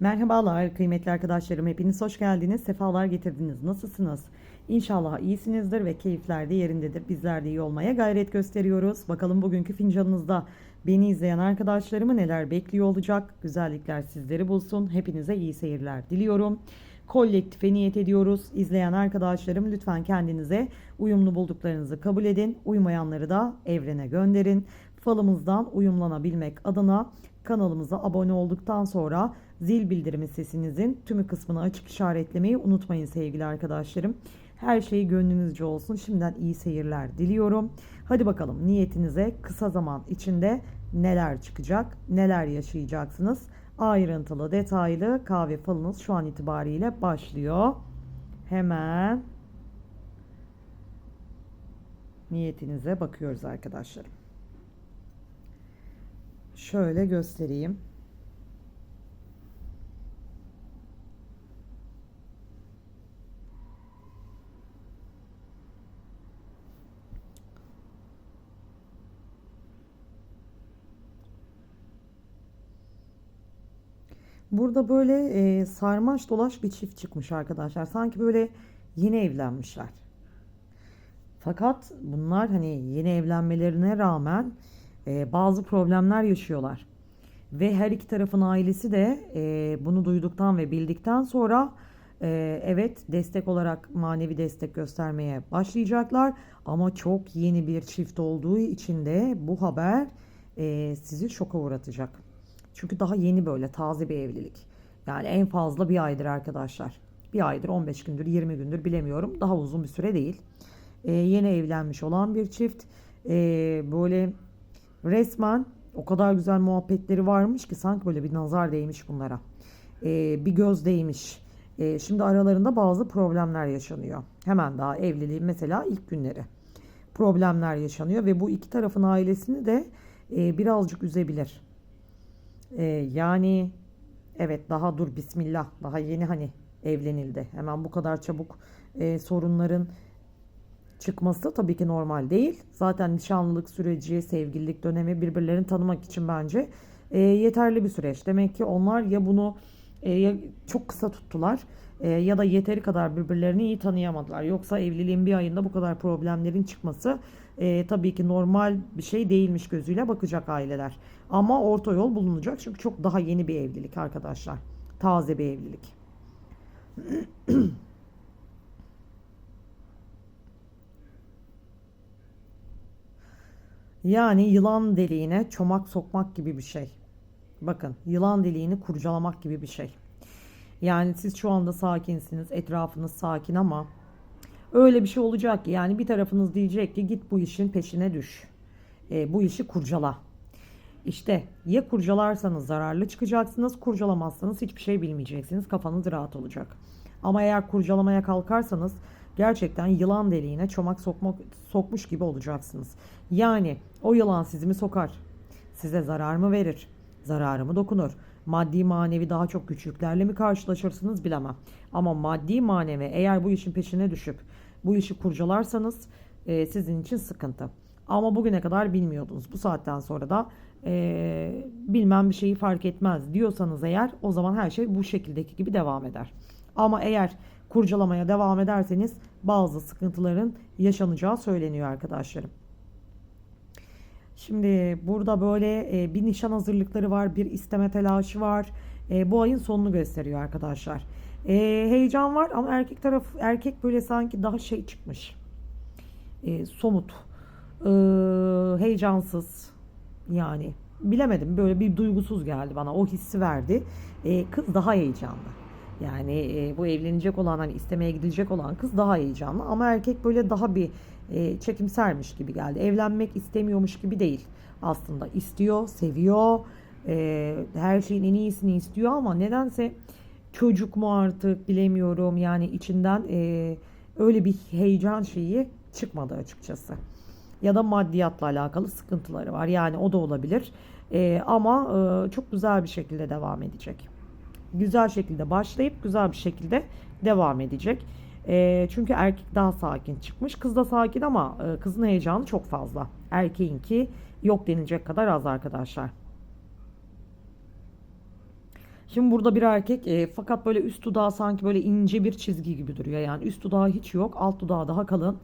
Merhabalar kıymetli arkadaşlarım. Hepiniz hoş geldiniz. Sefalar getirdiniz. Nasılsınız? İnşallah iyisinizdir ve keyifler de yerindedir. Bizler de iyi olmaya gayret gösteriyoruz. Bakalım bugünkü fincanınızda beni izleyen arkadaşlarımı neler bekliyor olacak? Güzellikler sizleri bulsun. Hepinize iyi seyirler diliyorum. Kolektife niyet ediyoruz. İzleyen arkadaşlarım lütfen kendinize uyumlu bulduklarınızı kabul edin. Uymayanları da evrene gönderin. Falımızdan uyumlanabilmek adına kanalımıza abone olduktan sonra zil bildirimi sesinizin tümü kısmını açık işaretlemeyi unutmayın sevgili arkadaşlarım. Her şey gönlünüzce olsun. Şimdiden iyi seyirler diliyorum. Hadi bakalım niyetinize kısa zaman içinde neler çıkacak, neler yaşayacaksınız? Ayrıntılı, detaylı kahve falınız şu an itibariyle başlıyor. Hemen niyetinize bakıyoruz arkadaşlarım. Şöyle göstereyim. Burada böyle e, sarmaş dolaş bir çift çıkmış arkadaşlar. Sanki böyle yeni evlenmişler. Fakat bunlar hani yeni evlenmelerine rağmen e, bazı problemler yaşıyorlar. Ve her iki tarafın ailesi de e, bunu duyduktan ve bildikten sonra e, evet destek olarak manevi destek göstermeye başlayacaklar. Ama çok yeni bir çift olduğu için de bu haber e, sizi şoka uğratacak. Çünkü daha yeni böyle taze bir evlilik. Yani en fazla bir aydır arkadaşlar. Bir aydır 15 gündür 20 gündür bilemiyorum. Daha uzun bir süre değil. E, yeni evlenmiş olan bir çift. E, böyle resmen o kadar güzel muhabbetleri varmış ki sanki böyle bir nazar değmiş bunlara. E, bir göz değmiş. E, şimdi aralarında bazı problemler yaşanıyor. Hemen daha evliliğin mesela ilk günleri. Problemler yaşanıyor ve bu iki tarafın ailesini de e, birazcık üzebilir. E, yani evet daha dur bismillah daha yeni hani evlenildi. Hemen bu kadar çabuk e, sorunların çıkması tabii ki normal değil. Zaten nişanlılık süreci, sevgililik dönemi birbirlerini tanımak için bence e, yeterli bir süreç. Demek ki onlar ya bunu e, çok kısa tuttular e, ya da yeteri kadar birbirlerini iyi tanıyamadılar. Yoksa evliliğin bir ayında bu kadar problemlerin çıkması e, tabii ki normal bir şey değilmiş gözüyle bakacak aileler. Ama orta yol bulunacak çünkü çok daha yeni bir evlilik arkadaşlar. Taze bir evlilik. Yani yılan deliğine çomak sokmak gibi bir şey. Bakın yılan deliğini kurcalamak gibi bir şey. Yani siz şu anda sakinsiniz, etrafınız sakin ama öyle bir şey olacak ki yani bir tarafınız diyecek ki git bu işin peşine düş. E, bu işi kurcala. İşte ya kurcalarsanız zararlı çıkacaksınız, kurcalamazsanız hiçbir şey bilmeyeceksiniz. Kafanız rahat olacak. Ama eğer kurcalamaya kalkarsanız gerçekten yılan deliğine çomak sokmak, sokmuş gibi olacaksınız. Yani o yılan sizi mi sokar? Size zarar mı verir? Zararı mı dokunur? Maddi manevi daha çok güçlüklerle mi karşılaşırsınız bilemem. Ama maddi manevi eğer bu işin peşine düşüp bu işi kurcalarsanız e, sizin için sıkıntı. Ama bugüne kadar bilmiyordunuz. Bu saatten sonra da e, bilmem bir şeyi fark etmez diyorsanız eğer o zaman her şey bu şekildeki gibi devam eder. Ama eğer kurcalamaya devam ederseniz bazı sıkıntıların yaşanacağı söyleniyor arkadaşlarım. Şimdi burada böyle e, bir nişan hazırlıkları var, bir isteme telaşı var. E, bu ayın sonunu gösteriyor arkadaşlar. E, heyecan var ama erkek taraf erkek böyle sanki daha şey çıkmış. Somut, heyecansız yani bilemedim böyle bir duygusuz geldi bana o hissi verdi. Kız daha heyecanlı. Yani e, bu evlenecek olan hani istemeye gidilecek olan kız daha heyecanlı ama erkek böyle daha bir e, çekimsermiş gibi geldi. Evlenmek istemiyormuş gibi değil aslında. istiyor, seviyor, e, her şeyin en iyisini istiyor ama nedense çocuk mu artık bilemiyorum. Yani içinden e, öyle bir heyecan şeyi çıkmadı açıkçası. Ya da maddiyatla alakalı sıkıntıları var. Yani o da olabilir. E, ama e, çok güzel bir şekilde devam edecek güzel şekilde başlayıp güzel bir şekilde devam edecek. E, çünkü erkek daha sakin çıkmış. Kız da sakin ama e, kızın heyecanı çok fazla. Erkeğinki yok denilecek kadar az arkadaşlar. Şimdi burada bir erkek e, fakat böyle üst dudağı sanki böyle ince bir çizgi gibi duruyor. Yani üst dudağı hiç yok, alt dudağı daha kalın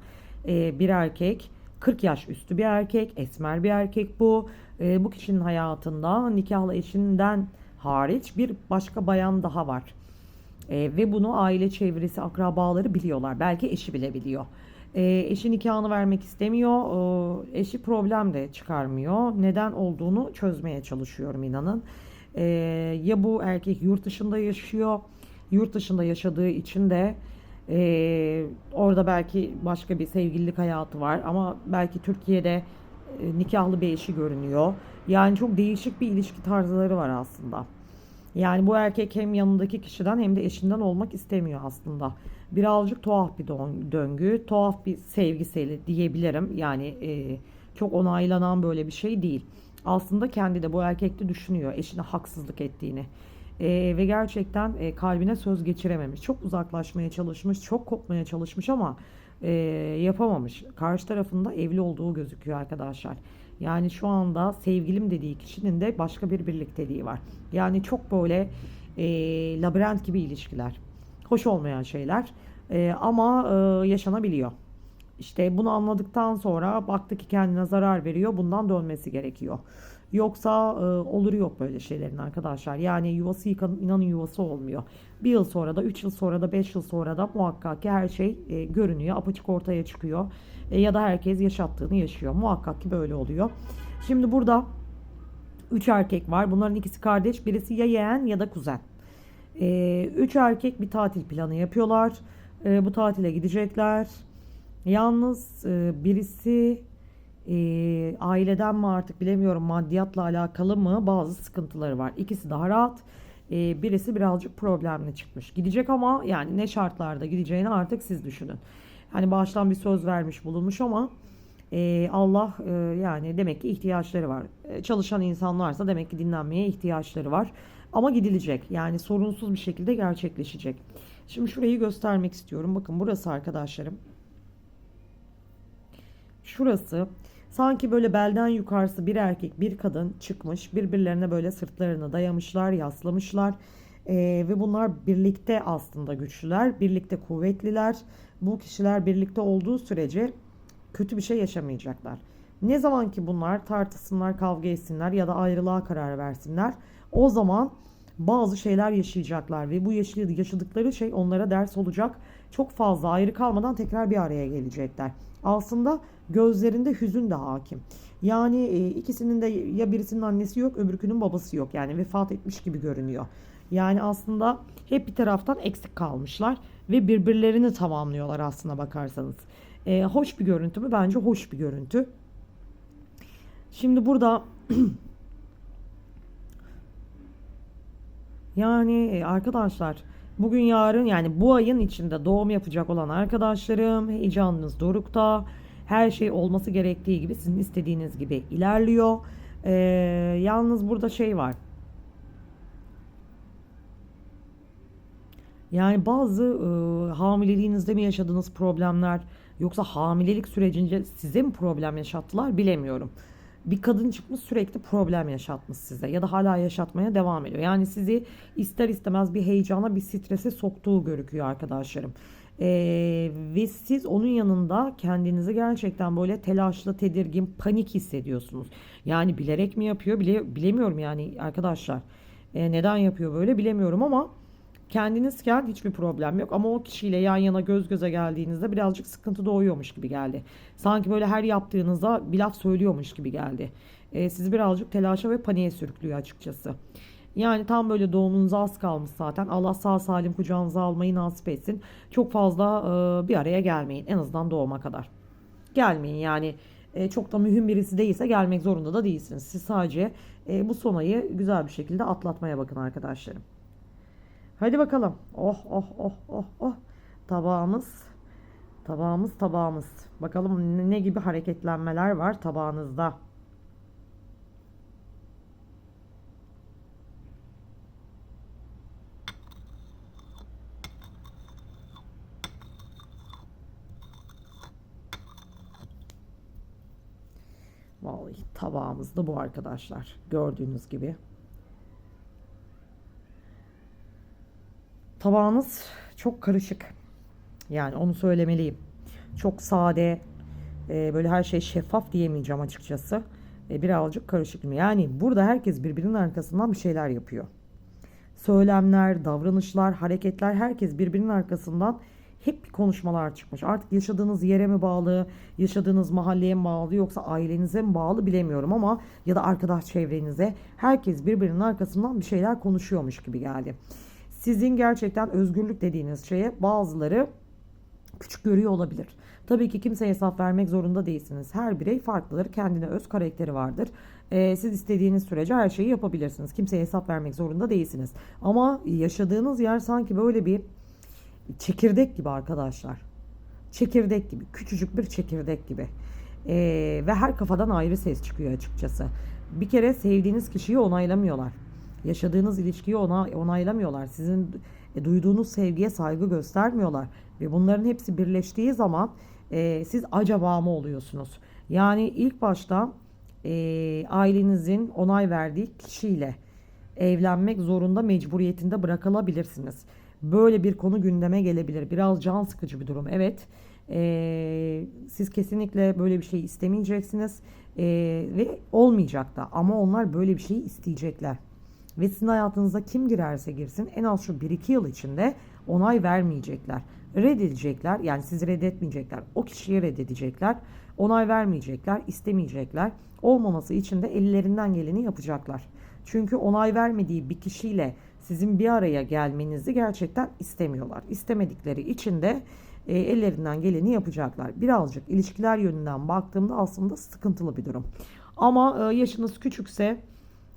e, bir erkek. 40 yaş üstü bir erkek, esmer bir erkek bu. E, bu kişinin hayatında nikahlı eşinden hariç bir başka bayan daha var. E, ve bunu aile çevresi, akrabaları biliyorlar. Belki eşi bile biliyor. E, eşi nikahını vermek istemiyor. E, eşi problem de çıkarmıyor. Neden olduğunu çözmeye çalışıyorum inanın. E, ya bu erkek yurt dışında yaşıyor. Yurt dışında yaşadığı için de e, orada belki başka bir sevgililik hayatı var. Ama belki Türkiye'de nikahlı bir eşi görünüyor. Yani çok değişik bir ilişki tarzları var aslında. Yani bu erkek hem yanındaki kişiden hem de eşinden olmak istemiyor aslında. Birazcık tuhaf bir dön- döngü, tuhaf bir sevgiseli diyebilirim. Yani e, çok onaylanan böyle bir şey değil. Aslında kendi de bu erkek de düşünüyor eşine haksızlık ettiğini. E, ve gerçekten e, kalbine söz geçirememiş. Çok uzaklaşmaya çalışmış, çok kopmaya çalışmış ama e, yapamamış. Karşı tarafında evli olduğu gözüküyor arkadaşlar. Yani şu anda sevgilim dediği kişinin de başka bir birlikteliği var. Yani çok böyle e, labirent gibi ilişkiler. Hoş olmayan şeyler E, ama e, yaşanabiliyor. İşte bunu anladıktan sonra baktı ki kendine zarar veriyor. Bundan dönmesi gerekiyor. Yoksa e, olur yok böyle şeylerin arkadaşlar. Yani yuvası yıkan inanın yuvası olmuyor. Bir yıl sonra da, üç yıl sonra da, beş yıl sonra da muhakkak ki her şey e, görünüyor. Apaçık ortaya çıkıyor. E, ya da herkes yaşattığını yaşıyor. Muhakkak ki böyle oluyor. Şimdi burada üç erkek var. Bunların ikisi kardeş. Birisi ya yeğen ya da kuzen. E, üç erkek bir tatil planı yapıyorlar. E, bu tatile gidecekler. Yalnız e, birisi e, aileden mi artık bilemiyorum maddiyatla alakalı mı bazı sıkıntıları var. İkisi daha rahat. E, birisi birazcık problemli çıkmış. Gidecek ama yani ne şartlarda gideceğini artık siz düşünün. Hani baştan bir söz vermiş bulunmuş ama e, Allah e, yani demek ki ihtiyaçları var. E, çalışan insanlarsa demek ki dinlenmeye ihtiyaçları var. Ama gidilecek. Yani sorunsuz bir şekilde gerçekleşecek. Şimdi şurayı göstermek istiyorum. Bakın burası arkadaşlarım. Şurası sanki böyle belden yukarısı bir erkek bir kadın çıkmış birbirlerine böyle sırtlarını dayamışlar yaslamışlar Ee, ve bunlar birlikte aslında güçlüler birlikte kuvvetliler bu kişiler birlikte olduğu sürece kötü bir şey yaşamayacaklar. Ne zaman ki bunlar tartışsınlar kavga etsinler ya da ayrılığa karar versinler o zaman bazı şeyler yaşayacaklar ve bu yaşadıkları şey onlara ders olacak. Çok fazla ayrı kalmadan tekrar bir araya gelecekler. Aslında gözlerinde hüzün de hakim. Yani e, ikisinin de ya birisinin annesi yok, öbürkünün babası yok. Yani vefat etmiş gibi görünüyor. Yani aslında hep bir taraftan eksik kalmışlar ve birbirlerini tamamlıyorlar aslına bakarsanız. E, hoş bir görüntü mü? Bence hoş bir görüntü. Şimdi burada Yani e, arkadaşlar bugün yarın yani bu ayın içinde doğum yapacak olan arkadaşlarım heyecanınız dorukta. Her şey olması gerektiği gibi sizin istediğiniz gibi ilerliyor. Ee, yalnız burada şey var. Yani bazı e, hamileliğinizde mi yaşadığınız problemler yoksa hamilelik sürecince size mi problem yaşattılar bilemiyorum bir kadın çıkmış sürekli problem yaşatmış size ya da hala yaşatmaya devam ediyor. Yani sizi ister istemez bir heyecana bir strese soktuğu görüküyor arkadaşlarım. Ee, ve siz onun yanında kendinizi gerçekten böyle telaşlı, tedirgin, panik hissediyorsunuz. Yani bilerek mi yapıyor bile, bilemiyorum yani arkadaşlar. Ee, neden yapıyor böyle bilemiyorum ama kendinizken hiçbir problem yok ama o kişiyle yan yana göz göze geldiğinizde birazcık sıkıntı doğuyormuş gibi geldi. Sanki böyle her yaptığınızda bir laf söylüyormuş gibi geldi. E, sizi birazcık telaşa ve paniğe sürüklüyor açıkçası. Yani tam böyle doğumunuza az kalmış zaten. Allah sağ salim kucağınıza almayı nasip etsin. Çok fazla e, bir araya gelmeyin. En azından doğuma kadar. Gelmeyin yani. E, çok da mühim birisi değilse gelmek zorunda da değilsiniz. Siz sadece e, bu sonayı güzel bir şekilde atlatmaya bakın arkadaşlarım. Hadi bakalım. Oh oh oh oh oh. Tabağımız. Tabağımız tabağımız. Bakalım ne gibi hareketlenmeler var tabağınızda. Tabağımız da bu arkadaşlar. Gördüğünüz gibi. tabağınız çok karışık. Yani onu söylemeliyim. Çok sade, e, böyle her şey şeffaf diyemeyeceğim açıkçası. E, birazcık karışık. Yani burada herkes birbirinin arkasından bir şeyler yapıyor. Söylemler, davranışlar, hareketler herkes birbirinin arkasından hep bir konuşmalar çıkmış. Artık yaşadığınız yere mi bağlı, yaşadığınız mahalleye mi bağlı yoksa ailenize mi bağlı bilemiyorum ama ya da arkadaş çevrenize herkes birbirinin arkasından bir şeyler konuşuyormuş gibi geldi. Sizin gerçekten özgürlük dediğiniz şeye bazıları küçük görüyor olabilir. Tabii ki kimseye hesap vermek zorunda değilsiniz. Her birey farklıdır. Kendine öz karakteri vardır. Ee, siz istediğiniz sürece her şeyi yapabilirsiniz. Kimseye hesap vermek zorunda değilsiniz. Ama yaşadığınız yer sanki böyle bir çekirdek gibi arkadaşlar. Çekirdek gibi. Küçücük bir çekirdek gibi. Ee, ve her kafadan ayrı ses çıkıyor açıkçası. Bir kere sevdiğiniz kişiyi onaylamıyorlar. Yaşadığınız ilişkiyi ona, onaylamıyorlar. Sizin e, duyduğunuz sevgiye saygı göstermiyorlar. Ve bunların hepsi birleştiği zaman e, siz acaba mı oluyorsunuz? Yani ilk başta e, ailenizin onay verdiği kişiyle evlenmek zorunda mecburiyetinde bırakılabilirsiniz. Böyle bir konu gündeme gelebilir. Biraz can sıkıcı bir durum. Evet. E, siz kesinlikle böyle bir şey istemeyeceksiniz. E, ve olmayacak da. Ama onlar böyle bir şey isteyecekler. Ve sizin hayatınıza kim girerse girsin en az şu 1-2 yıl içinde onay vermeyecekler. Reddedecekler yani sizi reddetmeyecekler. O kişiyi reddedecekler. Onay vermeyecekler, istemeyecekler. Olmaması için de ellerinden geleni yapacaklar. Çünkü onay vermediği bir kişiyle sizin bir araya gelmenizi gerçekten istemiyorlar. İstemedikleri için de e, ellerinden geleni yapacaklar. Birazcık ilişkiler yönünden baktığımda aslında sıkıntılı bir durum. Ama e, yaşınız küçükse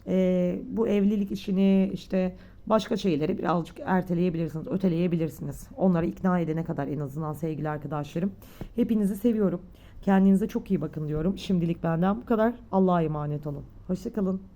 e, bu evlilik işini işte başka şeyleri birazcık erteleyebilirsiniz, öteleyebilirsiniz. Onları ikna edene kadar en azından sevgili arkadaşlarım. Hepinizi seviyorum. Kendinize çok iyi bakın diyorum. Şimdilik benden bu kadar. Allah'a emanet olun. Hoşçakalın.